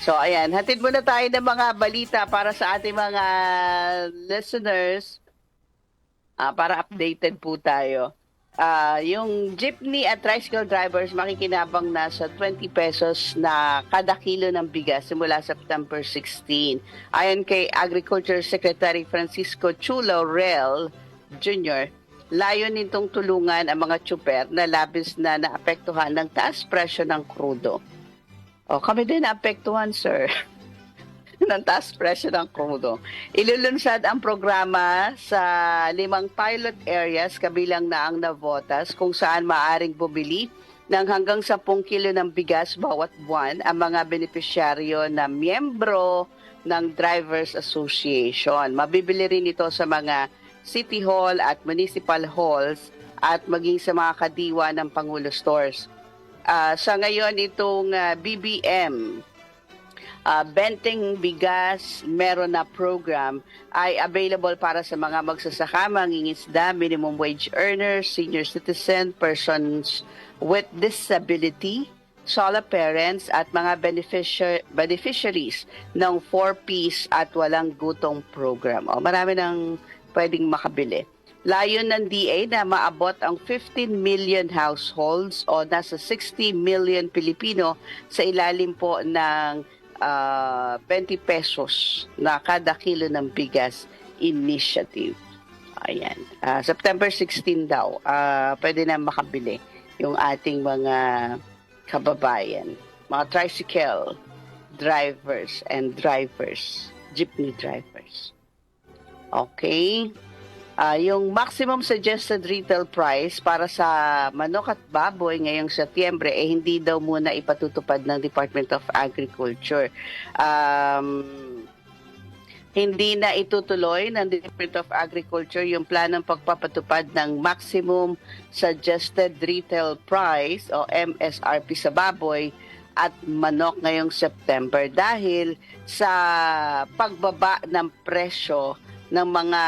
So ayan, hatid muna tayo ng mga balita para sa ating mga listeners ah, para updated po tayo. Ah, yung jeepney at tricycle drivers makikinabang na sa 20 pesos na kada kilo ng bigas simula September 16. Ayon kay Agriculture Secretary Francisco Chulo Rel Jr., layon nitong tulungan ang mga tsuper na labis na naapektuhan ng taas presyo ng krudo. O, kami din naapektuhan, sir. ng taas presyo ng krudo. Ilulunsad ang programa sa limang pilot areas kabilang na ang Navotas kung saan maaring bumili ng hanggang 10 kilo ng bigas bawat buwan ang mga benepisyaryo na miyembro ng Drivers Association. Mabibili rin ito sa mga city hall at municipal halls at maging sa mga kadiwa ng Pangulo stores. Ah, sa ngayon itong ah, BBM ah, Benteng Bigas meron na program ay available para sa mga magsasaka, mangingisda, minimum wage earners, senior citizen, persons with disability, solo parents at mga beneficia- beneficiaries ng 4-piece at walang gutong program. O, marami ng pwedeng makabili. Layon ng DA na maabot ang 15 million households o nasa 60 million Pilipino sa ilalim po ng ah, 20 pesos na kada kilo ng bigas initiative. Ayan. Ah, September 16 daw, ah, pwede na makabili yung ating mga kababayan. Mga tricycle drivers and drivers, jeepney drivers. Okay. Ah, yung maximum suggested retail price para sa manok at baboy ngayong Setyembre eh hindi daw muna ipatutupad ng Department of Agriculture. Um, hindi na itutuloy ng Department of Agriculture yung planong pagpapatupad ng maximum suggested retail price o MSRP sa baboy at manok ngayong September dahil sa pagbaba ng presyo ng mga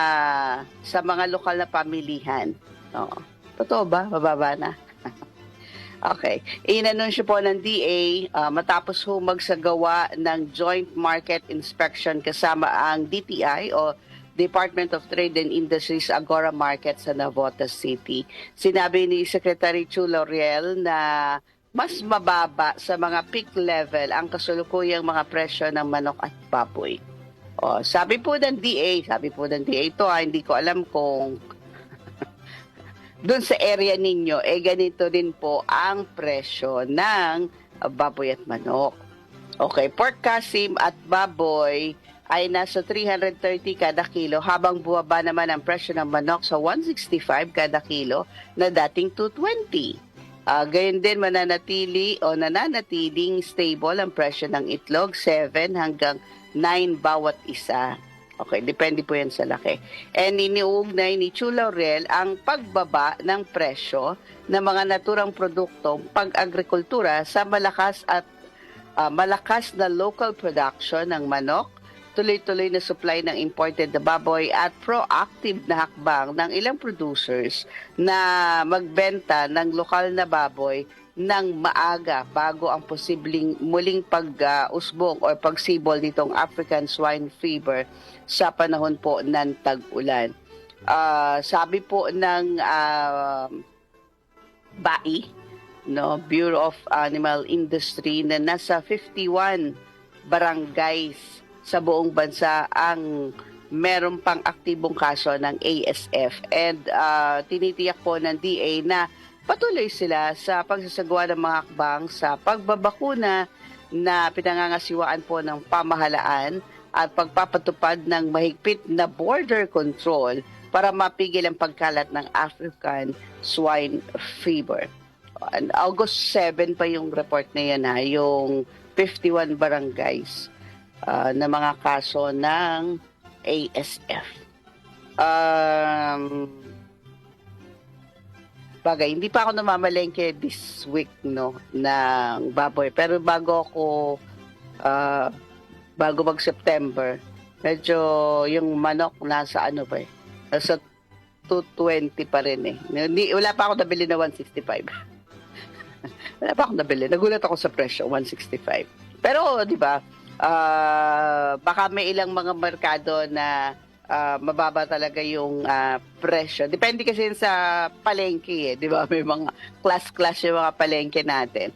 sa mga lokal na pamilihan. Oo. Totoo ba? Bababa na. okay. Inanunsyo po ng DA ah, matapos ho magsagawa ng joint market inspection kasama ang DTI o Department of Trade and Industries Agora Market sa Navotas City. Sinabi ni Secretary Chulo Riel na mas mababa sa mga peak level ang kasulukuyang mga presyo ng manok at baboy. O, sabi po ng DA, sabi po ng DA ito, ah, hindi ko alam kung doon sa area ninyo, eh ganito din po ang presyo ng baboy at manok. Okay, pork kasim at baboy ay nasa 330 kada kilo habang buwaba naman ang presyo ng manok sa 165 kada kilo na dating 220. Ah, gayon din mananatili o nananatiling stable ang presyo ng itlog 7 hanggang 9 bawat isa. Okay, depende po yan sa laki. And iniugnay ni Chula Laurel ang pagbaba ng presyo ng mga naturang produktong pag-agrikultura sa malakas at ah, malakas na local production ng manok, tuloy-tuloy na supply ng imported na baboy at proactive na hakbang ng ilang producers na magbenta ng lokal na baboy ng maaga bago ang posibleng muling pag-usbong or pagsibol nitong African swine fever sa panahon po ng tag-ulan. Ah, sabi po ng ah, BAI, no, Bureau of Animal Industry na nasa 51 barangays sa buong bansa ang meron pang aktibong kaso ng ASF and ah, tinitiyak po ng DA na patuloy sila sa pagsasagawa ng mga hakbang sa pagbabakuna na pinangangasiwaan po ng pamahalaan at pagpapatupad ng mahigpit na border control para mapigil ang pagkalat ng African swine fever. August 7 pa yung report na yan ha, yung 51 barangays ah, na mga kaso ng ASF. Um, bagay, hindi pa ako namamalengke this week, no, ng baboy. Pero bago ako, ah, bago mag-September, medyo yung manok nasa ano pa eh, nasa 220 pa rin eh. Hindi, wala pa ako nabili na 165. wala pa ako nabili. Nagulat ako sa presyo, 165. Pero, di ba, ah, baka may ilang mga merkado na ah, mababa talaga yung ah, presyo. Depende kasi sa palengke, eh, 'di ba? May mga class-class yung mga palengke natin.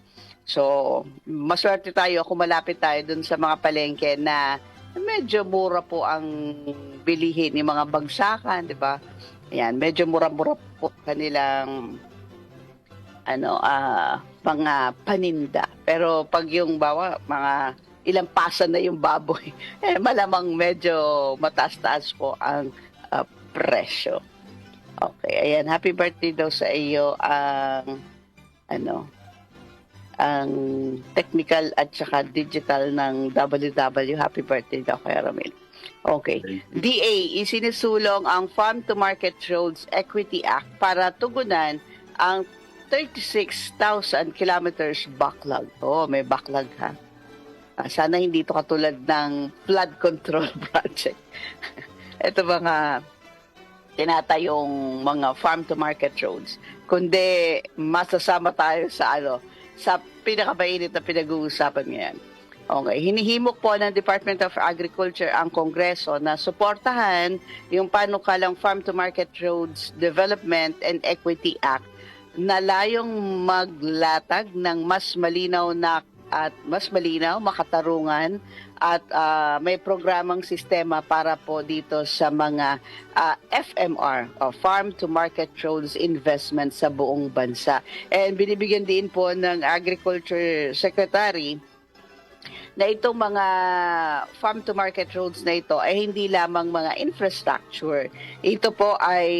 So, maswerte tayo kung malapit tayo dun sa mga palengke na medyo mura po ang bilihin yung mga bagsakan, 'di ba? Ayan, medyo mura-mura po kanilang ano ah mga paninda. Pero pag yung bawa mga ilang pasa na yung baboy, eh malamang medyo mataas-taas po ang ah, presyo. Okay, ayan, happy birthday daw sa iyo ang ano ang technical at saka digital ng WW. Happy birthday daw kay Ramil. Okay. DA, isinusulong ang Farm to Market Roads Equity Act para tugunan ang 36,000 kilometers backlog. Oh, may backlog ha. Ah, sana hindi ito katulad ng flood control project. ito mga tinatayong mga farm to market roads. Kundi masasama tayo sa ano, sa pinakamainit na pinag-uusapan ngayon. Okay, hinihimok po ng Department of Agriculture ang Kongreso na suportahan yung panukalang Farm to Market Roads Development and Equity Act na layong maglatag ng mas malinaw na at mas malinaw, makatarungan at ah, may programang sistema para po dito sa mga ah, FMR o Farm to Market Roads Investment sa buong bansa. And binibigyan din po ng Agriculture Secretary na itong mga farm to market roads na ito ay hindi lamang mga infrastructure. Ito po ay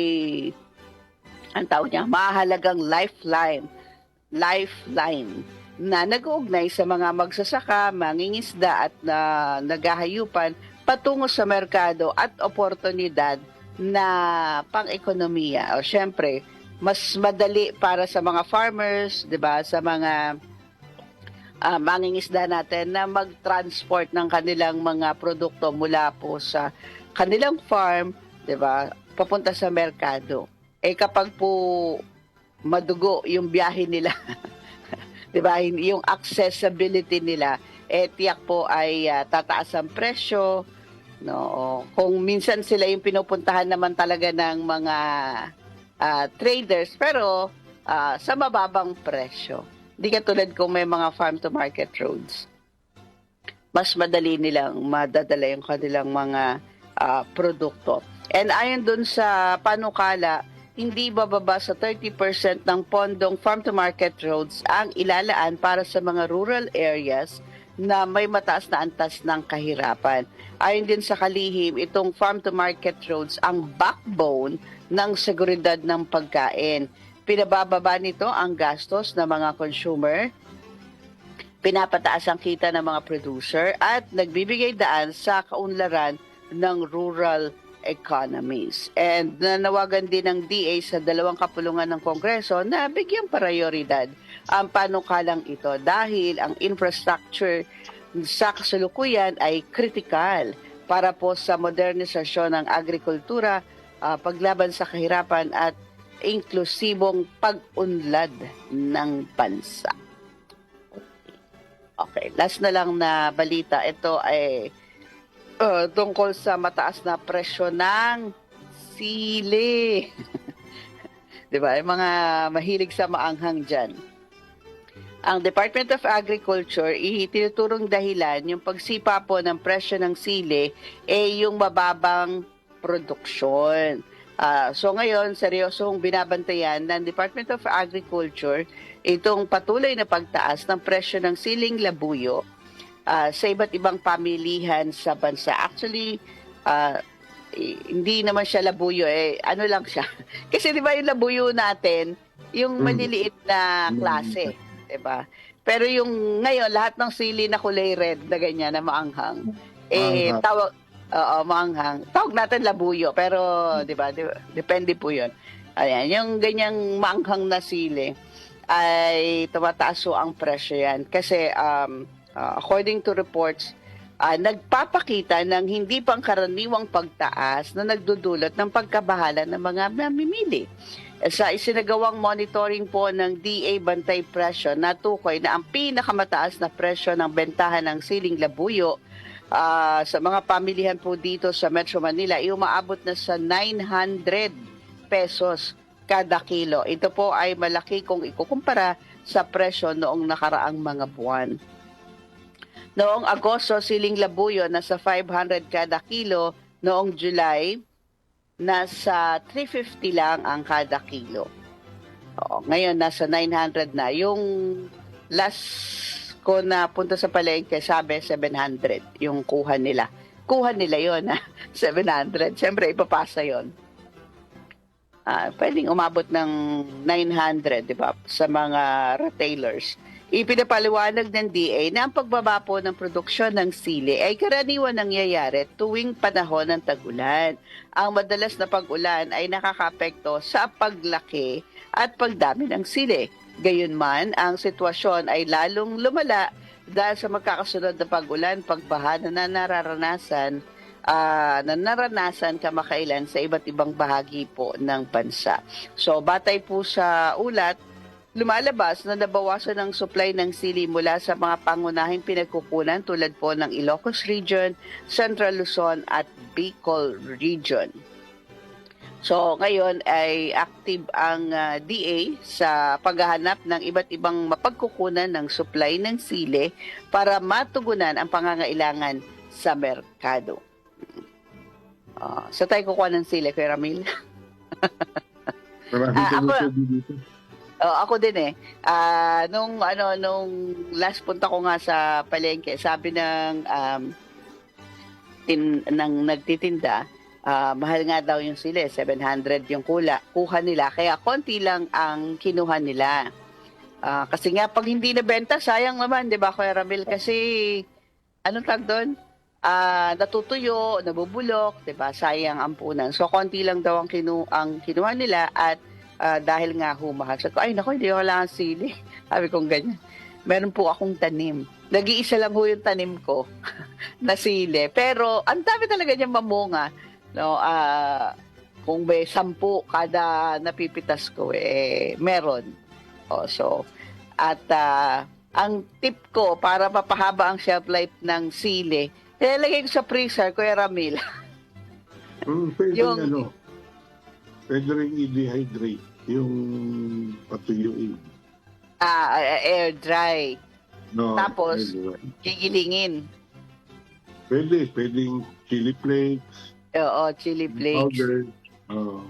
ang tawag niya, mahalagang lifeline. Lifeline na nag-uugnay sa mga magsasaka, mangingisda at na naghahayupan patungo sa merkado at oportunidad na pang-ekonomiya. O syempre, mas madali para sa mga farmers, 'di ba, sa mga ah, mangingisda natin na mag-transport ng kanilang mga produkto mula po sa kanilang farm, 'di ba, papunta sa merkado. Eh kapag po madugo yung biyahe nila, 'di ba, yung accessibility nila, eh tiyak po ay ah, tataas ang presyo. No, kung minsan sila yung pinupuntahan naman talaga ng mga ah, traders pero ah, sa mababang presyo. Di katulad kung may mga farm to market roads. Mas madali nilang madadala yung kanilang mga ah, produkto. And ayon dun sa panukala, hindi bababa sa 30% ng pondong farm to market roads ang ilalaan para sa mga rural areas na may mataas na antas ng kahirapan. Ayon din sa kalihim, itong farm to market roads ang backbone ng seguridad ng pagkain. Pinabababa nito ang gastos ng mga consumer, pinapataas ang kita ng mga producer at nagbibigay daan sa kaunlaran ng rural economies. And nanawagan din ng DA sa dalawang kapulungan ng Kongreso na bigyang prioridad ang panukalang ito dahil ang infrastructure sa kasalukuyan ay kritikal para po sa modernisasyon ng agrikultura, ah, paglaban sa kahirapan at inklusibong pag-unlad ng bansa. Okay, last na lang na balita. Ito ay uh, tungkol sa mataas na presyo ng sili. 'Di ba? Yung mga mahilig sa maanghang diyan. Ang Department of Agriculture, itinuturong dahilan yung pagsipa po ng presyo ng sili eh yung mababang produksyon. Ah, so ngayon, seryosong binabantayan ng Department of Agriculture itong patuloy na pagtaas ng presyo ng siling labuyo ah, sa iba't ibang pamilihan sa bansa. Actually, i- hindi naman siya labuyo eh, ano lang siya. Kasi 'di ba yung labuyo natin, yung Mm. maliliit na klase, 'di ba? Pero yung ngayon lahat ng sili na kulay red na ganyan na maanghang, eh Maanghang. tawag Oo, maanghang. Tawag natin labuyo, pero 'di ba? di- Depende po 'yon. Ayan, yung ganyang maanghang na sili ay tumataas ang presyo yan kasi um, uh, according to reports ah, nagpapakita ng hindi pangkaraniwang pagtaas na nagdudulot ng pagkabahala ng mga mamimili. Sa isinagawang monitoring po ng DA Bantay Presyo, natukoy na ang pinakamataas na presyo ng bentahan ng siling labuyo ah, sa mga pamilihan po dito sa Metro Manila ay umaabot na sa 900 pesos kada kilo. Ito po ay malaki kung ikukumpara sa presyo noong nakaraang mga buwan. Noong Agosto, siling labuyo nasa 500 kada kilo. Noong July, nasa 350 lang ang kada kilo. Oo, ngayon, nasa 900 na. Yung last ko na punta sa palengke, sabi 700 yung kuha nila. Kuha nila yon ha? 700. Siyempre, ipapasa yon ah, pwedeng umabot ng 900, di ba, sa mga retailers. Ipinapaliwanag ng DA na ang pagbaba po ng produksyon ng sili ay karaniwan nangyayari tuwing panahon ng tagulan. Ang madalas na pag-ulan ay nakakapekto sa paglaki at pagdami ng sili. Gayunman, ang sitwasyon ay lalong lumala dahil sa magkakasunod na pag-ulan, pagbaha na nararanasan ah, na naranasan kamakailan sa iba't ibang bahagi po ng bansa. So, batay po sa ulat, lumalabas na nabawasan ang supply ng sili mula sa mga pangunahing pinagkukunan tulad po ng Ilocos Region, Central Luzon at Bicol Region. So ngayon ay active ang ah, DA sa paghahanap ng iba't ibang mapagkukunan ng supply ng sili para matugunan ang pangangailangan sa merkado. Ah, sa tayo kukuha ng sili, Kuya Ramil? Ka ako- ako, dito. Oh, ako din eh. Ah, nung ano nung last punta ko nga sa palengke, sabi ng um tin, ng nagtitinda, ah, mahal nga daw yung sili, 700 yung kula, kuha nila. Kaya konti lang ang kinuha nila. Ah, kasi nga pag hindi nabenta, sayang naman, 'di ba, Kuya Ramil? Kasi anong tag doon? Ah, natutuyo, nabubulok, 'di ba? Sayang ang punan. So konti lang daw ang kinu ang kinuha nila at Ah, dahil nga humahal. Sabi ko, ay naku, hindi ko kailangan sili. Sabi kong ganyan. Meron po akong tanim. Nag-iisa lang ho yung tanim ko na sili. Pero ang dami talaga niya mamunga. No, ah, kung may sampu kada napipitas ko, eh, meron. O, so, at ah, ang tip ko para mapahaba ang shelf life ng sili, ilalagay ko sa freezer, Kuya Ramil. Pwede Yung- ano, pwede rin i-dehydrate yung patuyuin. Ah, air dry. No, Tapos? Gigilingin. Pwede, pwedeng chili flakes, Oo, chili flakes. powder. Oh,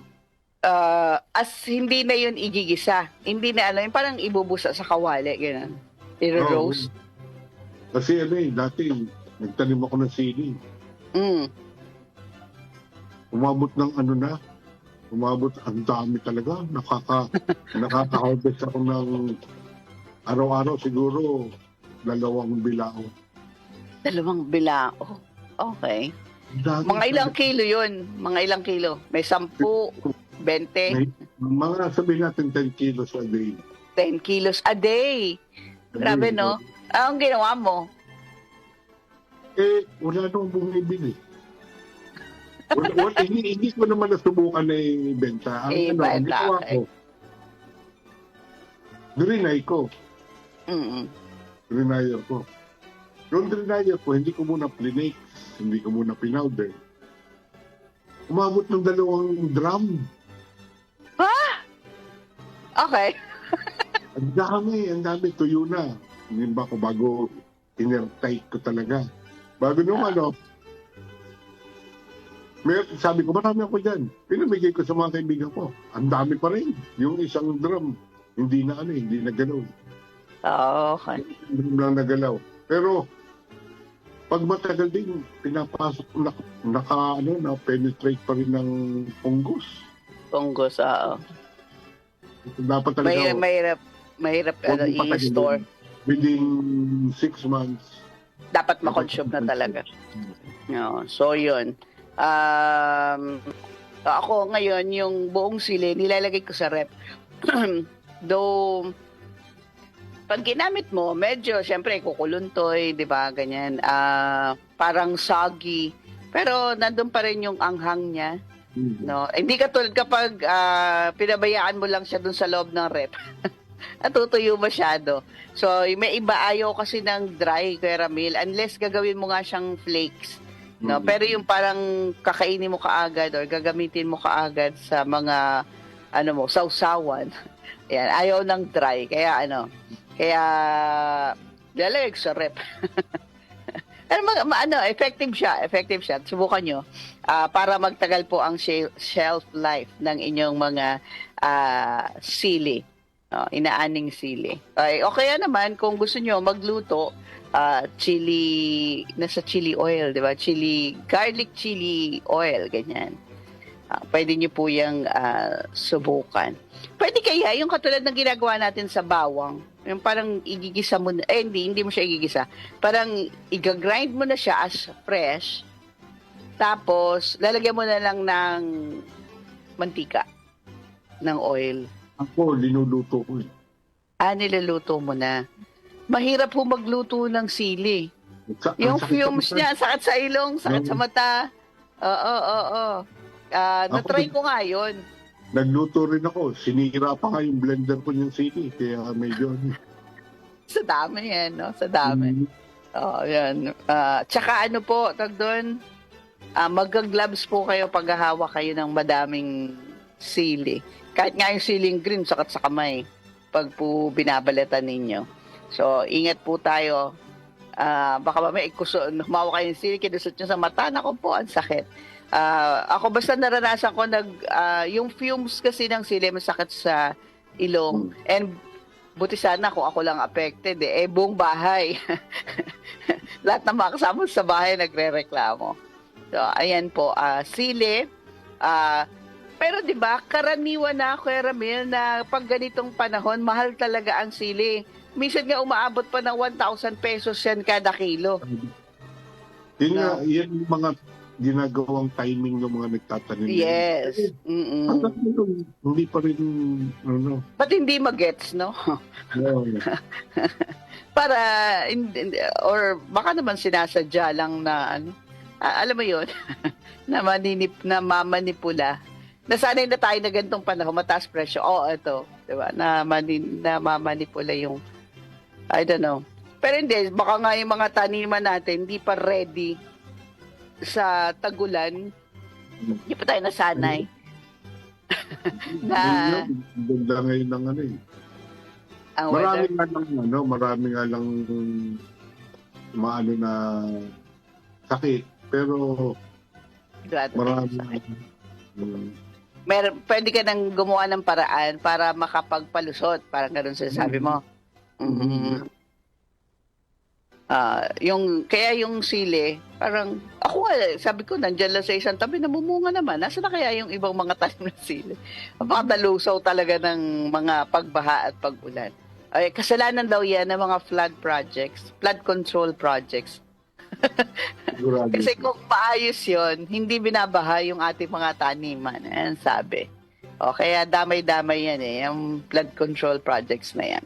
Uh, as hindi na yun igigisa. Hindi na ano, yung parang ibubusa sa kawali, gano'n. I-roast. Kasi ano eh, dati nagtanim ako ng sili. Mm. Umabot ng ano na, umabot ang dami talaga. Nakaka, nakaka-harvest ako ng araw-araw siguro dalawang bilao. Dalawang bilao. Okay. Dami Mga ilang kilo yun? Mga ilang kilo? May 10, 20, May- Mga sabihin natin 10 kilos a day. 10 kilos a day. Grabe, no? Ah, Ang ginawa mo? Eh, wala nang bumibili. Hindi, ko naman nasubukan na ibenta. Ang Eh, ano, ang ginawa ko, drinay ko. Mm Drinayer ko. Yung drinayer ko, hindi ko muna plinake. Hindi ko muna pinowder. Umabot ng dalawang drum. Okay. Ang dami, ang dami. Tuyo na. Hindi ba ko bago inertight ko talaga. Bago nung Ah. ano, may, sabi ko, marami ako dyan. Pinamigay ko sa mga kaibigan ko. Ang dami pa rin. Yung isang drum, hindi na ano, hindi na galaw. Okay. Drum lang nagalaw. Pero, pag matagal din, pinapasok, na, naka, ano, na penetrate pa rin ng fungus. Punggos, oo. Dapat talaga, Mahirap, mahirap, mahirap ano, i-store. within six months, dapat ma-consume na talaga. No, so yun. Um, ako ngayon, yung buong sili, nilalagay ko sa rep. Though, pag ginamit mo, medyo, syempre, kukuluntoy, di ba, ganyan, ah, parang soggy, pero nandun pa rin yung anghang niya, Mm. no? Hindi katulad kapag ah, pinabayaan mo lang siya dun sa loob ng rep. Natutuyo masyado. So, may iba ayaw kasi ng dry caramel unless gagawin mo nga siyang flakes. No, pero yung parang kakainin mo kaagad or gagamitin mo kaagad sa mga ano mo, sausawan. Yan, ayaw ng dry. Kaya ano, kaya lalagay sa rep. Pero ma- ma- ano, effective siya, effective siya. Subukan nyo ah, para magtagal po ang shel- shelf life ng inyong mga ah, sili. No, inaaning sili. Ay, o kaya naman, kung gusto nyo magluto, ah, chili, nasa chili oil, di ba? Chili, garlic chili oil, ganyan. Ah, pwede nyo po yung ah, subukan. Pwede kaya yung katulad ng ginagawa natin sa bawang, yung parang igigisa mo na, eh hindi, hindi mo siya igigisa. Parang igagrind mo na siya as fresh, tapos lalagyan mo na lang ng mantika, ng oil. Ako, linuluto ko eh. Ah, niluluto mo na. Mahirap po magluto ng sili. Sa- Yung sakit fumes niya, sakit sa ilong, sakit sa mata. Oo, oo, oo. Ah, na-try ko nga yun. Nagluto rin ako. Sinira pa nga yung blender ko yung sili. Kaya medyo... Sa dami yan, no? Sa dami. Mm. Oo, yan. Ah, tsaka ano po, tag doon, ah, mag-gloves po kayo pag hawak kayo ng madaming sili. Kahit nga yung siling green, sakat sa kamay pag po binabalatan ninyo. So, ingat po tayo. Ah, baka mamaya ikuso, humawak kayo ng sili, kinusot nyo sa mata, nako po, ang sakit. Ah, ako basta naranasan ko, nag, ah, yung fumes kasi ng sili, masakit sa ilong. And buti sana kung ako lang affected eh, eh buong bahay. Lahat ng mga kasama sa bahay nagre-reklamo. So, ayan po, ah, sili. ah, pero 'di ba, karaniwan na Kuya Ramil na pag ganitong panahon, mahal talaga ang sili. Minsan nga umaabot pa ng 1,000 pesos yan kada kilo. Yun nga, yan yung mga ginagawang timing ng mga nagtatanim. Yes. Mm-mm. Ngayon, Hindi pa rin, ano, Ba't hindi magets, no? no, Para, or baka naman sinasadya lang na, ano, alam mo yun, na, maninip, na mamanipula. Nasanay na tayo na ganitong panahon, mataas presyo. Oo, oh, ito. Diba? Na, manin, na mamanipula yung, I don't know. Pero hindi, baka nga yung mga taniman natin, hindi pa ready sa tagulan. Hindi pa tayo nasanay. Na- Ganda ngayon ng ano eh. Ang Marami nga lang, ano, marami nga lang maano na sakit. Pero Grabe. marami um, Mer pwede ka nang gumawa ng paraan para makapagpalusot. Parang ganun sinasabi mo. Mhm. Ah, yung kaya yung sili, parang ako nga, sabi ko nandiyan lang sa isang tabi namumunga naman. Nasaan na kaya yung ibang mga tanim ng sili? Baka nalusaw talaga ng mga pagbaha at pag-ulan. Ay, kasalanan daw yan ng mga flood projects, flood control projects. Kasi kung maayos yon hindi binabaha yung ating mga taniman. Ayan sabi. O, kaya damay-damay yan eh, yung flood control projects na yan.